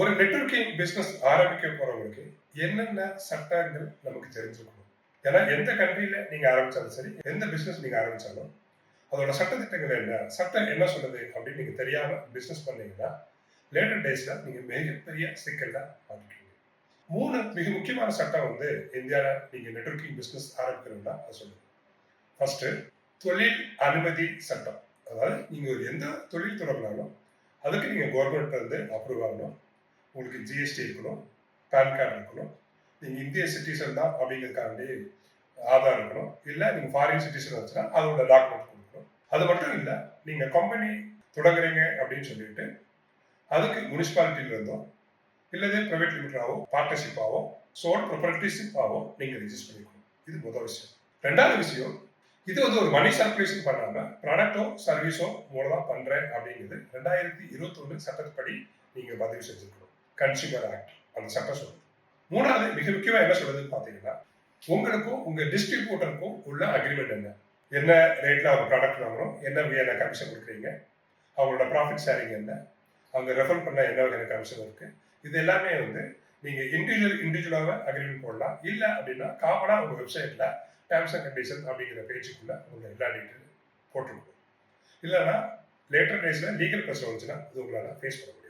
ஒரு networking business ஆரம்பிக்க போறவங்களுக்கு என்னென்ன சட்டங்கள் நமக்கு தெரிஞ்சிருக்கணும்? ஏன்னா எந்த கண்ட்ரியில நீங்க ஆரம்பிச்சாலும் சரி எந்த பிசினஸ் நீங்க ஆரம்பிச்சாலும் அதோட சட்டத்திட்டங்கள் என்ன? சட்டம் என்ன சொல்லுது அப்படின்னு நீங்க தெரியாம பிசினஸ் பண்ணீங்கன்னா லேட்டர் டேஸ்ல நீங்க மிகப்பெரிய சிக்கல்ல ஆரம்பிக்கணும் மூணு மிக முக்கியமான சட்டம் வந்து இந்தியாவில் நீங்க நெட்வொர்க்கிங் பிசினஸ் ஆரம்பிக்கணும்னா அது சொல்லுது ஃபர்ஸ்ட் தொழில் அனுமதி சட்டம். அதாவது நீங்க ஒரு எந்த தொழில் தொடங்கினாலும் அதுக்கு நீங்க கவர்மெண்ட் வந்து அப்ரூவ் ஆகணும். உங்களுக்கு ஜிஎஸ்டி இருக்கணும் பேன் கார்டு இருக்கணும். நீங்கள் இந்திய சிட்டிசன் தான் அப்படிங்கிறதுக்காண்டி ஆதார் இருக்கணும். இல்லை நீங்கள் ஃபாரின் சிட்டிசன் வச்சுன்னா அதோட டாக்குமெண்ட் கொடுக்கணும். அது மட்டும் இல்லை நீங்கள் கம்பெனி தொடங்குறீங்க அப்படின்னு சொல்லிட்டு அதுக்கு முனிசிபாலிட்டியில இருந்தோம் இல்லது ப்ரைவேட் லிமிட்டடாகவோ பார்ட்னர்ஷிப்பாகவோ சோல் ப்ரொபரேட்டிவ்ஷிப்பாவோ நீங்கள் ரிஜிஸ்டர் பண்ணிக்கணும். இது முதல் விஷயம். ரெண்டாவது விஷயம் இது வந்து ஒரு மணி சர்க்குலேஷன் பண்ணாம ப்ராடக்டோ சர்வீஸோ மூலம் தான் பண்றேன் அப்படிங்கிறது ரெண்டாயிரத்தி இருபத்தொன்னு சட்டப்படி நீங்க பதிவு செஞ்சுக்கணும் கன்சியூமர் ஆக்ட் அந்த சட்டம் சொல்லுது மூணாவது மிக முக்கியமா என்ன சொல்லுதுன்னு பாத்தீங்கன்னா உங்களுக்கும் உங்க டிஸ்ட்ரிபியூட்டருக்கும் உள்ள அக்ரிமெண்ட் என்ன? என்ன ரேட்ல அவங்க ப்ராடக்ட் வாங்கணும்? என்ன வகையான கமிஷன் கொடுக்குறீங்க? அவங்களோட ப்ராஃபிட் ஷேரிங் என்ன? அவங்க ரெஃபர் பண்ண என்ன வகையான கமிஷன் இருக்கு? இது எல்லாமே வந்து நீங்க இண்டிவிஜுவல் இண்டிவிஜுவலாக அக்ரிமெண்ட் போடலாம். இல்ல அப்படின்னா காமனா உங்க வெப்சைட்ல டேர்ம்ஸ் அண்ட் கண்டிஷன் அப்படிங்கிற பேஜுக்குள்ள உங்க எல்லா டீட்டெயிலும் போட்டுருக்கும் இல்லைன்னா லேட்டர் டேஸ்ல லீகல் பிரச்சனை வந்துச்சுன்னா அது உங்களால ஃபேஸ் பண்ண முடியும்